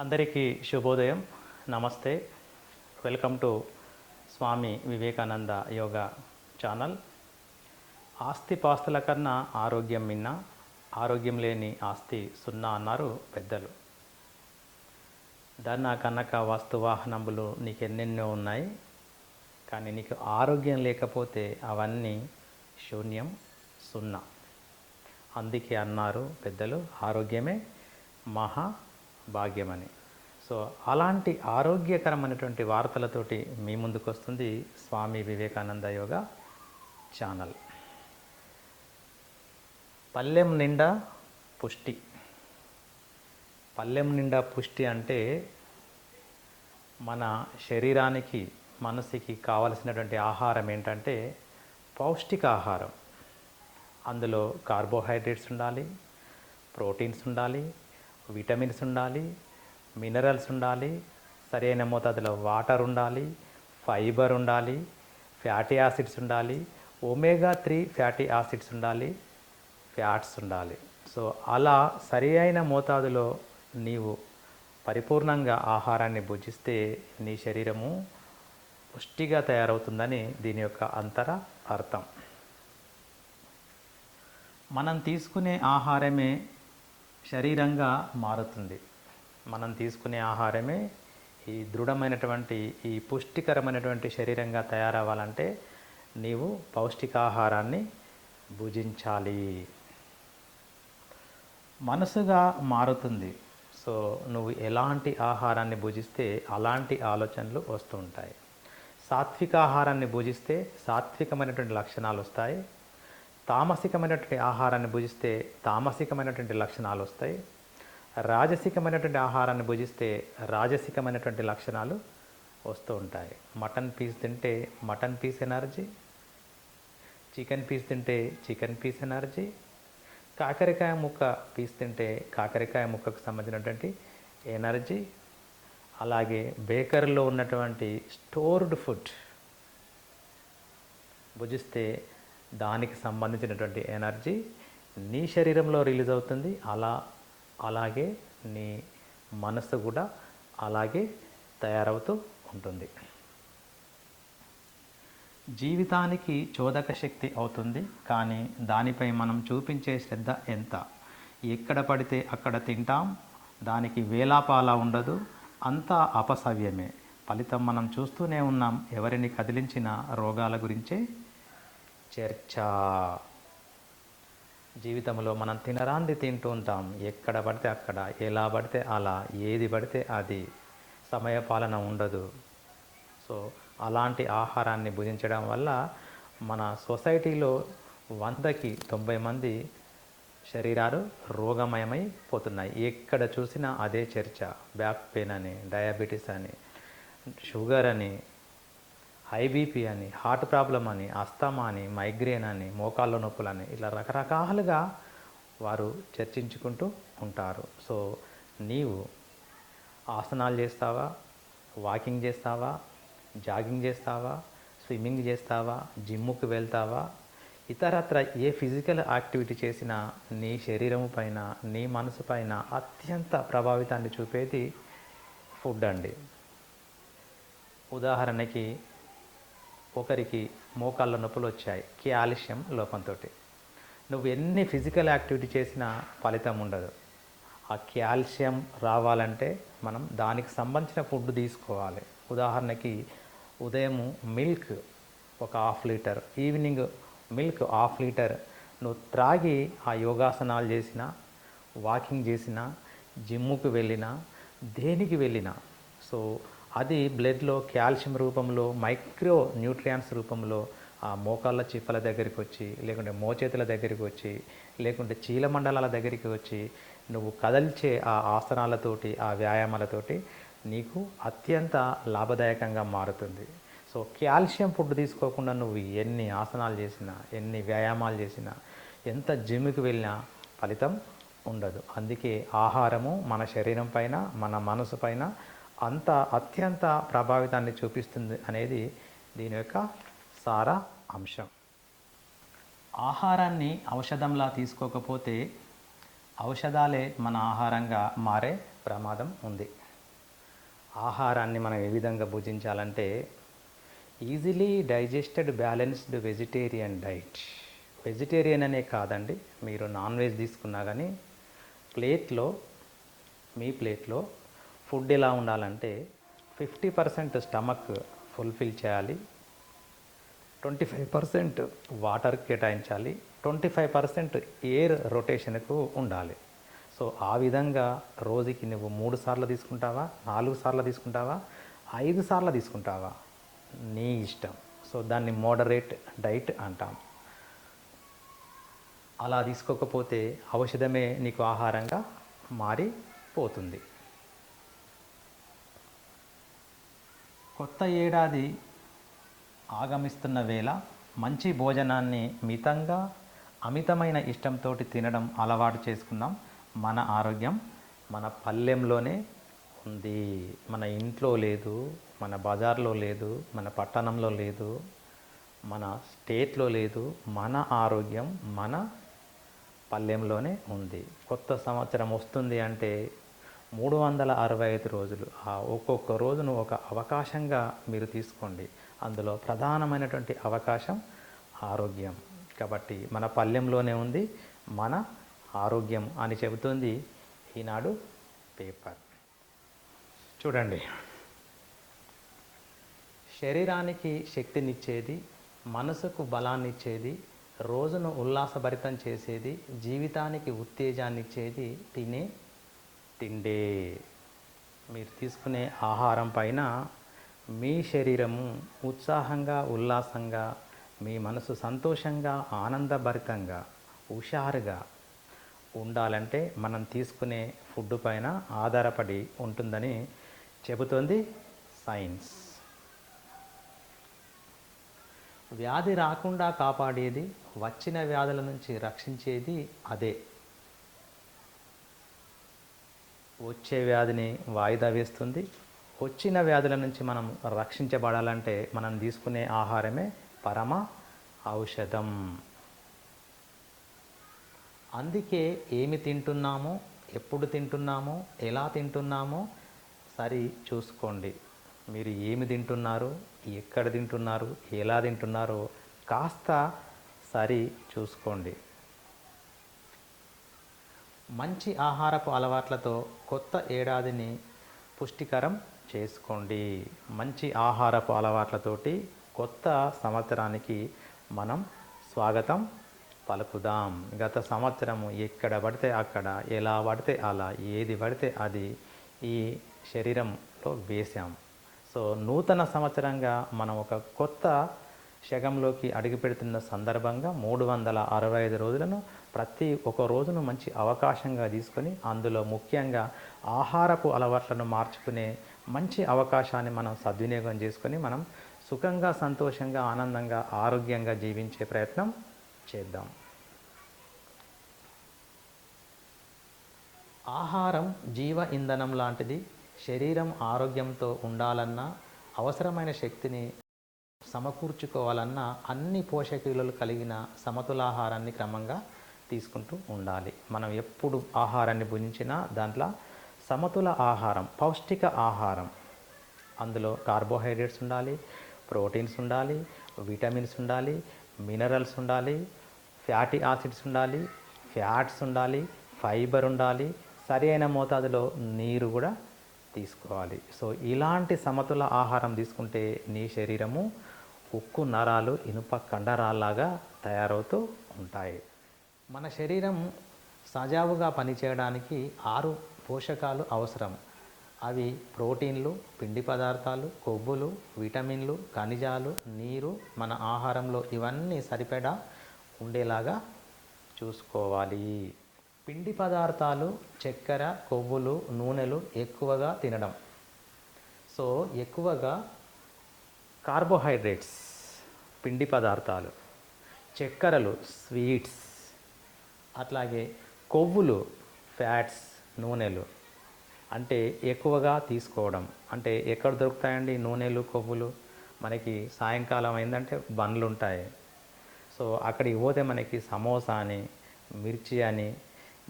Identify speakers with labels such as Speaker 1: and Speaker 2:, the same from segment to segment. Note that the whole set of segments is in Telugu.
Speaker 1: అందరికీ శుభోదయం. నమస్తే. Welcome to Swami Vivekananda yoga channel. ఆస్తి పాస్తుల కన్నా ఆరోగ్యం మిన్న ఆరోగ్యం లేని ఆస్తి సున్నా అన్నారు పెద్దలు. ధన కనక వస్తు వాహనములు నీకు ఎన్నెన్నో ఉన్నాయి. కానీ నీకు ఆరోగ్యం లేకపోతే అవన్నీ శూన్యం సున్నా. అందుకే అన్నారు పెద్దలు ఆరోగ్యమే మహా భాగ్యమని. సో అలాంటి ఆరోగ్యకరమైనటువంటి వార్తలతోటి మీ ముందుకు వస్తుంది స్వామి వివేకానంద యోగా ఛానల్. పల్లెం నిండా పుష్టి. పల్లెం నిండా పుష్టి అంటే మన శరీరానికి మనసుకి కావలసినటువంటి ఆహారం ఏంటంటే పౌష్టికాహారం. అందులో కార్బోహైడ్రేట్స్ ఉండాలి ప్రోటీన్స్ ఉండాలి విటమిన్స్ ఉండాలి మినరల్స్ ఉండాలి సరైన మోతాదులో వాటర్ ఉండాలి ఫైబర్ ఉండాలి ఫ్యాటీ యాసిడ్స్ ఉండాలి ఒమేగా త్రీ ఫ్యాటీ యాసిడ్స్ ఉండాలి ఫ్యాట్స్ ఉండాలి. సో అలా సరి అయిన మోతాదులో నీవు పరిపూర్ణంగా ఆహారాన్ని భుజిస్తే నీ శరీరము పుష్టిగా తయారవుతుందని దీని యొక్క అంతర అర్థం. మనం తీసుకునే ఆహారమే శరీరంగా మారుతుంది. మనం తీసుకునే ఆహారమే ఈ దృఢమైనటువంటి ఈ పుష్టికరమైనటువంటి శరీరంగా తయారవ్వాలంటే నీవు పౌష్టికాహారాన్ని భుజించాలి. మనసుగా మారుతుంది. సో నువ్వు ఎలాంటి ఆహారాన్ని భుజిస్తే అలాంటి ఆలోచనలు వస్తూ ఉంటాయి. సాత్విక ఆహారాన్ని భుజిస్తే సాత్వికమైనటువంటి లక్షణాలు వస్తాయి. తామసికమైనటువంటి ఆహారాన్ని భుజిస్తే తామసికమైనటువంటి లక్షణాలు వస్తాయి. రాజసికమైనటువంటి ఆహారాన్ని భుజిస్తే రాజసికమైనటువంటి లక్షణాలు వస్తూ ఉంటాయి. మటన్ పీస్ తింటే mutton piece energy chicken piece తింటే చికెన్ పీస్ ఎనర్జీ కాకరకాయ ముక్క పీస్ తింటే కాకరకాయ ముక్కకు సంబంధించినటువంటి ఎనర్జీ అలాగే బేకరీలో ఉన్నటువంటి స్టోర్డ్ ఫుడ్ భుజిస్తే దానికి సంబంధించినటువంటి ఎనర్జీ నీ శరీరంలో రిలీజ్ అవుతుంది. అలా అలాగే నీ మనసు కూడా అలాగే తయారవుతూ ఉంటుంది. జీవితానికి చోదక శక్తి అవుతుంది. కానీ దానిపై మనం చూపించే శ్రద్ధ ఎంత? ఎక్కడ పడితే అక్కడ తింటాం. దానికి వేలాపాలా ఉండదు. అంతా అపసవ్యమే. ఫలితం మనం చూస్తూనే ఉన్నాం. ఎవరిని కదిలించిన రోగాల గురించే చర్చ. జీవితంలో మనం తినరాంది తింటూ ఉంటాం. ఎక్కడ పడితే అక్కడ ఎలా పడితే అలా ఏది పడితే అది. సమయపాలన ఉండదు. సో అలాంటి ఆహారాన్ని భుజించడం వల్ల మన సొసైటీలో వందకి తొంభై మంది శరీరాలు రోగమయమై పోతున్నాయి. ఎక్కడ చూసినా అదే చర్చ. బ్యాక్ పెయిన్ అని డయాబెటీస్ అని షుగర్ అని హై బీపీ అని హార్ట్ ప్రాబ్లం అని అస్తమా అని మైగ్రేన్ అని మోకాళ్ళ నొప్పులని ఇలా రకరకాలుగా వారు చర్చించుకుంటూ ఉంటారు. సో నీవు ఆసనాలు చేస్తావా? వాకింగ్ చేస్తావా? జాగింగ్ చేస్తావా? స్విమ్మింగ్ చేస్తావా? జిమ్ముకు వెళ్తావా? ఇతరత్ర ఏ ఫిజికల్ యాక్టివిటీ చేసినా నీ శరీరం పైన నీ మనసు పైన అత్యంత ప్రభావితాన్ని చూపేది ఫుడ్ అండి. ఉదాహరణకి ఒకరికి మోకాళ్ళ నొప్పులు వచ్చాయి. క్యాల్షియం లోపంతో నువ్వు ఎన్ని ఫిజికల్ యాక్టివిటీ చేసినా ఫలితం ఉండదు. ఆ కాల్షియం రావాలంటే మనం దానికి సంబంధించిన ఫుడ్ తీసుకోవాలి. ఉదాహరణకి ఉదయం మిల్క్ ఒక half litre evening milk half litre. నువ్వు త్రాగి ఆ యోగాసనాలు చేసినా వాకింగ్ చేసినా జిమ్ముకు వెళ్ళినా దేనికి వెళ్ళినా. సో అది బ్లడ్లో కాల్షియం రూపంలో మైక్రో న్యూట్రియాన్స్ రూపంలో ఆ మోకాళ్ళ చిప్పల దగ్గరికి వచ్చి లేకుంటే మోచేతుల దగ్గరికి వచ్చి లేకుంటే చీలమండలాల దగ్గరికి వచ్చి నువ్వు కదల్చే ఆ ఆసనాలతోటి ఆ వ్యాయామాలతోటి నీకు అత్యంత లాభదాయకంగా మారుతుంది. సో కాల్షియం ఫుడ్ తీసుకోకుండా నువ్వు ఎన్ని ఆసనాలు చేసినా ఎన్ని వ్యాయామాలు చేసినా ఎంత జిమ్కి వెళ్ళినా ఫలితం ఉండదు. అందుకే ఆహారము మన శరీరం పైన మన మనసు పైన అంత అత్యంత ప్రభావితాన్ని చూపిస్తుంది అనేది దీని యొక్క సారా అంశం. ఆహారాన్ని ఔషధంలా తీసుకోకపోతే ఔషధాలే మన ఆహారంగా మారే ప్రమాదం ఉంది. ఆహారాన్ని మనం ఏ విధంగా భుజించాలంటే easily digested balanced vegetarian diet. Vegetarian అనే కాదండి మీరు నాన్ వెజ్ తీసుకున్నా కానీ ప్లేట్లో మీ ప్లేట్లో ఫుడ్ ఎలా ఉండాలంటే ఫిఫ్టీ పర్సెంట్ స్టమక్ ఫుల్ఫిల్ చేయాలి. ట్వంటీ ఫైవ్ పర్సెంట్ వాటర్ కేటాయించాలి. ట్వంటీ ఫైవ్ పర్సెంట్ ఎయిర్ రొటేషన్కు ఉండాలి. సో ఆ విధంగా రోజుకి నువ్వు మూడు సార్లు తీసుకుంటావా? నాలుగు సార్లు తీసుకుంటావా? ఐదు సార్లు తీసుకుంటావా? నీ ఇష్టం. సో దాన్ని మోడరేట్ డైట్ అంటాం. అలా తీసుకోకపోతే ఔషధమే నీకు ఆహారంగా మారిపోతుంది. కొత్త ఏడాది ఆగమిస్తున్న వేళ మంచి భోజనాన్ని మితంగా అమితమైన ఇష్టంతో తినడం అలవాటు చేసుకుందాం. మన ఆరోగ్యం మన పల్లెంలోనే ఉంది. మన ఇంట్లో లేదు మన బజార్లో లేదు మన పట్టణంలో లేదు మన స్టేట్లో లేదు మన ఆరోగ్యం మన పల్లెంలోనే ఉంది. కొత్త సంవత్సరం వస్తుంది అంటే మూడు వందల అరవై ఐదు రోజులు. ఆ ఒక్కొక్క రోజును ఒక అవకాశంగా మీరు తీసుకోండి. అందులో ప్రధానమైనటువంటి అవకాశం ఆరోగ్యం. కాబట్టి మన పల్లెంలోనే ఉంది. మన ఆరోగ్యం అని చెబుతుంది ఈనాడు పేపర్. చూడండి. శరీరానికి శక్తినిచ్చేది మనసుకు బలాన్నిచ్చేది రోజును ఉల్లాసభరితం చేసేది జీవితానికి ఉత్తేజాన్ని ఇచ్చేది తినే తిండే. మీరు తీసుకునే ఆహారం పైన మీ శరీరము ఉత్సాహంగా ఉల్లాసంగా మీ మనసు సంతోషంగా ఆనందభరితంగా హుషారుగా ఉండాలంటే మనం తీసుకునే ఫుడ్ పైన ఆధారపడి ఉంటుందని చెబుతోంది సైన్స్. వ్యాధి రాకుండా కాపాడేది వచ్చిన వ్యాధుల నుంచి రక్షించేది అదే. వచ్చే వ్యాధిని వాయిదా వేస్తుంది. వచ్చిన వ్యాధుల నుంచి మనం రక్షించబడాలంటే మనం తీసుకునే ఆహారమే పరమ ఔషధం. అందుకే ఏమి తింటున్నామో ఎప్పుడు తింటున్నామో ఎలా తింటున్నామో సరి చూసుకోండి. మీరు ఏమి తింటున్నారు ఎక్కడ తింటున్నారు ఎలా తింటున్నారో కాస్త సరి చూసుకోండి. మంచి ఆహారపు అలవాట్లతో కొత్త ఏడాదిని పుష్టికరం చేసుకోండి. మంచి ఆహారపు అలవాట్లతోటి కొత్త సంవత్సరానికి మనం స్వాగతం పలుకుదాం. గత సంవత్సరము ఎక్కడ పడితే అక్కడ ఎలా పడితే అలా ఏది పడితే అది ఈ శరీరంలో వేశాం. సో నూతన సంవత్సరంగా మనం ఒక కొత్త శకంలోకి అడుగుపెడుతున్న సందర్భంగా మూడు వందల అరవై ఐదు రోజులను ప్రతి ఒక్క రోజును మంచి అవకాశంగా తీసుకొని అందులో ముఖ్యంగా ఆహారపు అలవాట్లను మార్చుకునే మంచి అవకాశాన్ని మనం సద్వినియోగం చేసుకొని మనం సుఖంగా సంతోషంగా ఆనందంగా ఆరోగ్యంగా జీవించే ప్రయత్నం చేద్దాం. ఆహారం జీవ ఇంధనం లాంటిది శరీరం ఆరోగ్యంతో ఉండాలన్నా అవసరమైన శక్తిని సమకూర్చుకోవాలన్నా అన్ని పోషక విలువలు కలిగిన సమతులాహారాన్ని క్రమంగా తీసుకుంటూ ఉండాలి. మనం ఎప్పుడు ఆహారాన్ని భుజించినా దాంట్లో సమతుల ఆహారం పౌష్టిక ఆహారం. అందులో కార్బోహైడ్రేట్స్ ఉండాలి ప్రోటీన్స్ ఉండాలి విటమిన్స్ ఉండాలి మినరల్స్ ఉండాలి ఫ్యాటీ యాసిడ్స్ ఉండాలి ఫ్యాట్స్ ఉండాలి ఫైబర్ ఉండాలి సరి అయిన మోతాదులో నీరు కూడా తీసుకోవాలి. సో ఇలాంటి సమతుల ఆహారం తీసుకుంటే నీ శరీరము ఉక్కు నరాలు ఇనుప కండరాల్లాగా తయారవుతూ ఉంటాయి. మన శరీరం సజావుగా పనిచేయడానికి ఆరు పోషకాలు అవసరం. అవి ప్రోటీన్లు పిండి పదార్థాలు కొవ్వులు విటమిన్లు ఖనిజాలు నీరు మన ఆహారంలో ఇవన్నీ సరిపడా ఉండేలాగా చూసుకోవాలి. పిండి పదార్థాలు చక్కెర కొవ్వులు నూనెలు ఎక్కువగా తినడం. సో ఎక్కువగా కార్బోహైడ్రేట్స్ పిండి పదార్థాలు చక్కెరలు స్వీట్స్ అట్లాగే కొవ్వులు ఫ్యాట్స్ నూనెలు అంటే ఎక్కువగా తీసుకోవడం. అంటే ఎక్కడ దొరుకుతాయండి నూనెలు కొవ్వులు? మనకి సాయంకాలం అయిందంటే బండ్లు ఉంటాయి సో అక్కడికి పోతే మనకి సమోసా అని మిర్చి అని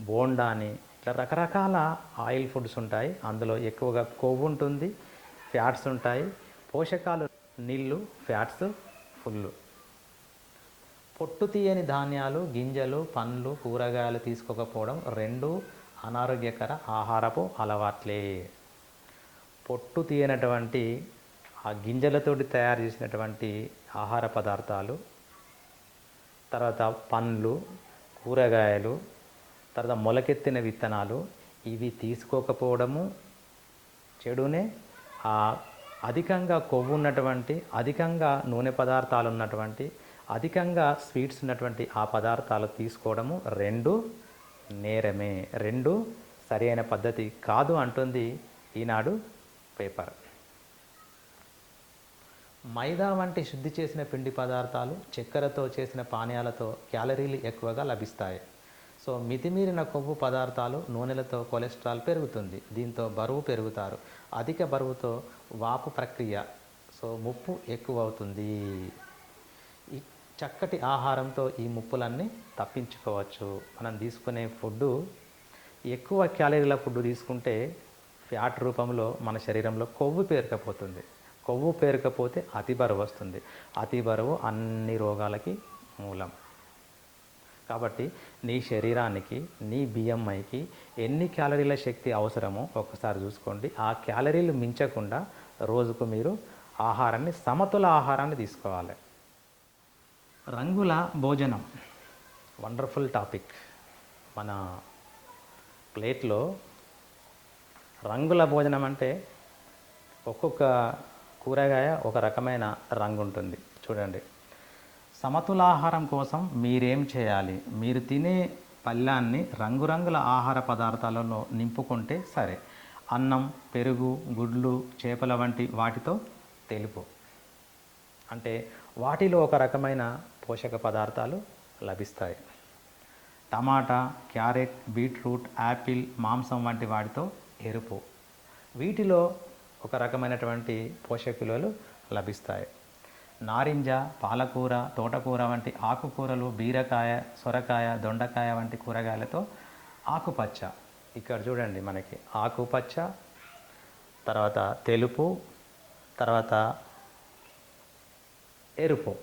Speaker 1: బోండా అని ఇట్లా రకరకాల ఆయిల్ ఫుడ్స్ ఉంటాయి. అందులో ఎక్కువగా కొవ్వు ఉంటుంది ఫ్యాట్స్ ఉంటాయి. పోషకాలు నీళ్ళు ఫ్యాట్స్ ఫుల్ పొట్టు తీయని ధాన్యాలు గింజలు పండ్లు కూరగాయలు తీసుకోకపోవడం రెండు అనారోగ్యకర ఆహారపు అలవాట్లే. పొట్టు తీయనటువంటి ఆ గింజలతోటి తయారు చేసినటువంటి ఆహార పదార్థాలు తర్వాత పండ్లు కూరగాయలు తర్వాత మొలకెత్తిన విత్తనాలు ఇవి తీసుకోకపోవడము చెడునే. ఆ అధికంగా కొవ్వు ఉన్నటువంటి అధికంగా నూనె పదార్థాలు ఉన్నటువంటి అధికంగా స్వీట్స్ ఉన్నటువంటి ఆ పదార్థాలు తీసుకోవడము రెండు నేరమే. రెండు సరైన పద్ధతి కాదు అంటుంది ఈనాడు పేపర్. మైదా వంటి శుద్ధి చేసిన పిండి పదార్థాలు చక్కెరతో చేసిన పానీయాలతో క్యాలరీలు ఎక్కువగా లభిస్తాయి. సో మితిమీరిన కొవ్వు పదార్థాలు నూనెలతో కొలెస్ట్రాల్ పెరుగుతుంది. దీంతో బరువు పెరుగుతారు. అధిక బరువుతో వాపు ప్రక్రియ. సో ముప్పు ఎక్కువ అవుతుంది చక్కటి ఆహారంతో ఈ ముప్పులన్నీ తప్పించుకోవచ్చు. మనం తీసుకునే ఫుడ్డు ఎక్కువ క్యాలరీల ఫుడ్ తీసుకుంటే ఫ్యాట్ రూపంలో మన శరీరంలో కొవ్వు పేరుకపోతుంది. కొవ్వు పేరుకపోతే అతి బరువు వస్తుంది. అతి బరువు అన్ని రోగాలకి మూలం. కాబట్టి నీ శరీరానికి నీ బిఎంఐకి ఎన్ని క్యాలరీల శక్తి అవసరమో ఒకసారి చూసుకోండి. ఆ క్యాలరీలు మించకుండా రోజుకు మీరు ఆహారాన్ని సమతుల ఆహారాన్ని తీసుకోవాలి. రంగుల భోజనం. వండర్ఫుల్ టాపిక్ మన ప్లేట్లో రంగుల భోజనం అంటే ఒక్కొక్క కూరగాయ ఒక రకమైన రంగు ఉంటుంది చూడండి. సమతులాహారం కోసం మీరేం చేయాలి? మీరు తినే పళ్ళాన్ని రంగురంగుల ఆహార పదార్థాలలో నింపుకుంటే సరే. అన్నం పెరుగు గుడ్లు చేపల వంటి వాటితో తెలుపు. అంటే వాటిలో ఒక రకమైన పోషక పదార్థాలు లభిస్తాయి. టమాటా క్యారెట్ బీట్రూట్ యాపిల్ మాంసం వంటి వాటితో ఎరుపు. వీటిలో ఒక రకమైనటువంటి పోషక విలువలు లభిస్తాయి. నారింజ పాలకూర తోటకూర వంటి ఆకుకూరలు బీరకాయ సొరకాయ దొండకాయ వంటి కూరగాయలతో ఆకుపచ్చ. ఇక్కడ చూడండి మనకి ఆకుపచ్చ తర్వాత తెలుపు తర్వాత ఎరుపు.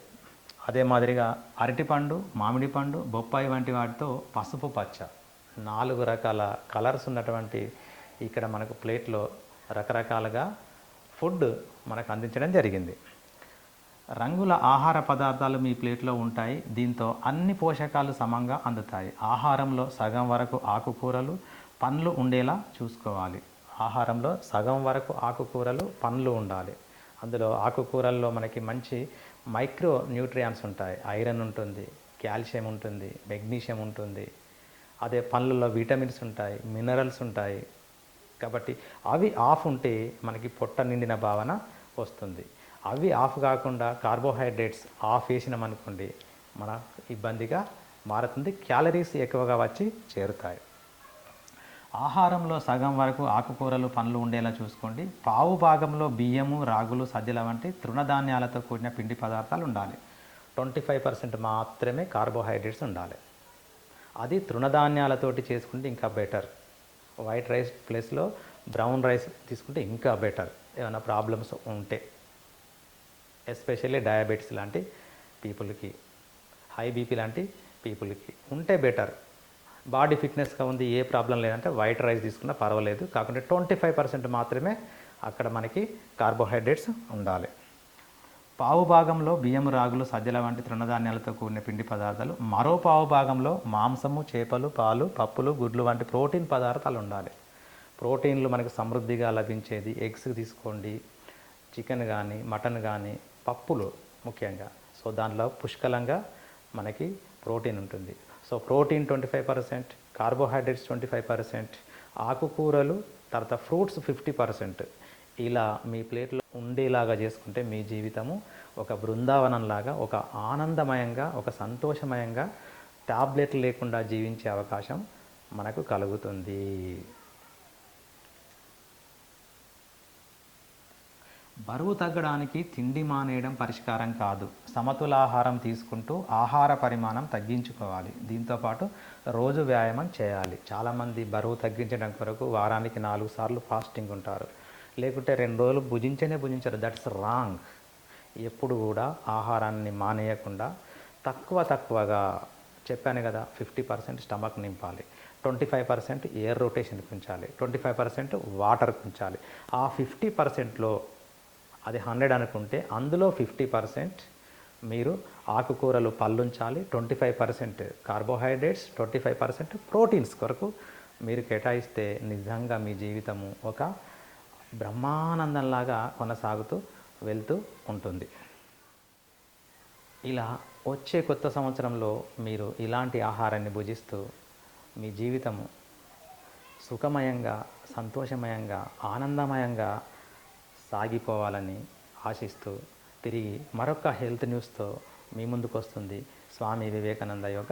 Speaker 1: అదే మాదిరిగా అరటిపండు మామిడి పండు బొప్పాయి వంటి వాటితో పసుపు పచ్చ. నాలుగు రకాల కలర్స్ ఉన్నటువంటి ఇక్కడ మనకు ప్లేట్లో రకరకాలుగా ఫుడ్ మనకు అందించడం జరిగింది. రంగుల ఆహార పదార్థాలు మీ ప్లేట్లో ఉంటాయి. దీంతో అన్ని పోషకాలు సమంగా అందుతాయి. ఆహారంలో సగం వరకు ఆకుకూరలు పండ్లు ఉండేలా చూసుకోవాలి. ఆహారంలో సగం వరకు ఆకుకూరలు పండ్లు ఉండాలి. అందులో ఆకుకూరల్లో మనకి మంచి మైక్రో న్యూట్రియాన్స్ ఉంటాయి. ఐరన్ ఉంటుంది కాల్షియం ఉంటుంది మెగ్నీషియం ఉంటుంది. అదే పండ్లలో విటమిన్స్ ఉంటాయి మినరల్స్ ఉంటాయి. కాబట్టి అవి ఆఫ్ ఉంటే మనకి పొట్ట నిండిన భావన వస్తుంది. అవి ఆఫ్ కాకుండా కార్బోహైడ్రేట్స్ ఆఫ్ వేసినాం అనుకోండి మన ఇబ్బందిగా మారుతుంది క్యాలరీస్ ఎక్కువగా వచ్చి చేరుతాయి. ఆహారంలో సగం వరకు ఆకుకూరలు పండ్లు ఉండేలా చూసుకోండి. పావు భాగంలో బియ్యము రాగులు సజ్జల వంటి తృణధాన్యాలతో కూడిన పిండి పదార్థాలు ఉండాలి. ట్వంటీ ఫైవ్ పర్సెంట్ మాత్రమే కార్బోహైడ్రేట్స్ ఉండాలి. అది తృణధాన్యాలతోటి చేసుకుంటే ఇంకా బెటర్. వైట్ రైస్ ప్లేస్లో బ్రౌన్ రైస్ తీసుకుంటే ఇంకా బెటర్. ఏమైనా ప్రాబ్లమ్స్ ఉంటే. ఎస్పెషల్లీ డయాబెటీస్ లాంటి పీపుల్కి హై బీపీ లాంటి పీపుల్కి ఉంటే బెటర్. బాడీ ఫిట్నెస్గా ఉంది ఏ ప్రాబ్లం లేదంటే వైట్ రైస్ తీసుకున్నా పర్వాలేదు. కాకుండా ట్వంటీ ఫైవ్ పర్సెంట్ మాత్రమే అక్కడ మనకి కార్బోహైడ్రేట్స్ ఉండాలి. పావు భాగంలో బియ్యం రాగులు సజ్జల వంటి తృణధాన్యాలతో కూడిన పిండి పదార్థాలు మరో పావు భాగంలో మాంసము చేపలు పాలు పప్పులు గుడ్లు వంటి ప్రోటీన్ పదార్థాలు ఉండాలి. ప్రోటీన్లు మనకు సమృద్ధిగా లభించేది ఎగ్స్ తీసుకోండి చికెన్ కానీ మటన్ కానీ పప్పులు ముఖ్యంగా. సో దాంట్లో పుష్కలంగా మనకి ప్రోటీన్ ఉంటుంది. So protein twenty five percent carbohydrates twenty five percent ఆకుకూరలు తర్వాత ఫ్రూట్స్ ఫిఫ్టీ పర్సెంట్. ఇలా మీ ప్లేట్లో ఉండేలాగా చేసుకుంటే మీ జీవితము ఒక బృందావనంలాగా ఒక ఆనందమయంగా ఒక సంతోషమయంగా ట్యాబ్లెట్లు లేకుండా జీవించే అవకాశం మనకు కలుగుతుంది. బరువు తగ్గడానికి తిండి మానేయడం పరిష్కారం కాదు. సమతుల ఆహారం తీసుకుంటూ ఆహార పరిమాణం తగ్గించుకోవాలి. దీంతోపాటు రోజు వ్యాయామం చేయాలి. చాలామంది బరువు తగ్గించడం కొరకు వారానికి నాలుగు సార్లు ఫాస్టింగ్ ఉంటారు. లేకుంటే రెండు రోజులు భుజించనే భుజించరు. దట్స్ రాంగ్ ఎప్పుడు కూడా ఆహారాన్ని మానేయకుండా తక్కువ తక్కువగా చెప్పాను కదా ఫిఫ్టీ పర్సెంట్ స్టమక్ నింపాలి. Twenty five percent air rotation ఉంచాలి ట్వంటీ ఫైవ్ పర్సెంట్ వాటర్ ఉంచాలి ఆ ఫిఫ్టీ పర్సెంట్లో అది హండ్రెడ్ అనుకుంటే అందులో ఫిఫ్టీ పర్సెంట్ మీరు ఆకుకూరలు పళ్ళు ఉంచాలి twenty five percent carbohydrates twenty five percent proteins కొరకు మీరు కేటాయిస్తే నిజంగా మీ జీవితము ఒక బ్రహ్మానందంలాగా కొనసాగుతూ వెళ్తూ ఉంటుంది. ఇలా వచ్చే కొత్త సంవత్సరంలో మీరు ఇలాంటి ఆహారాన్ని భుజిస్తూ మీ జీవితము సుఖమయంగా సంతోషమయంగా ఆనందమయంగా సాగిపోవాలని ఆశిస్తూ తిరిగి మరొక హెల్త్ న్యూస్తో మీ ముందుకు వస్తుంది స్వామి వివేకానంద యోగ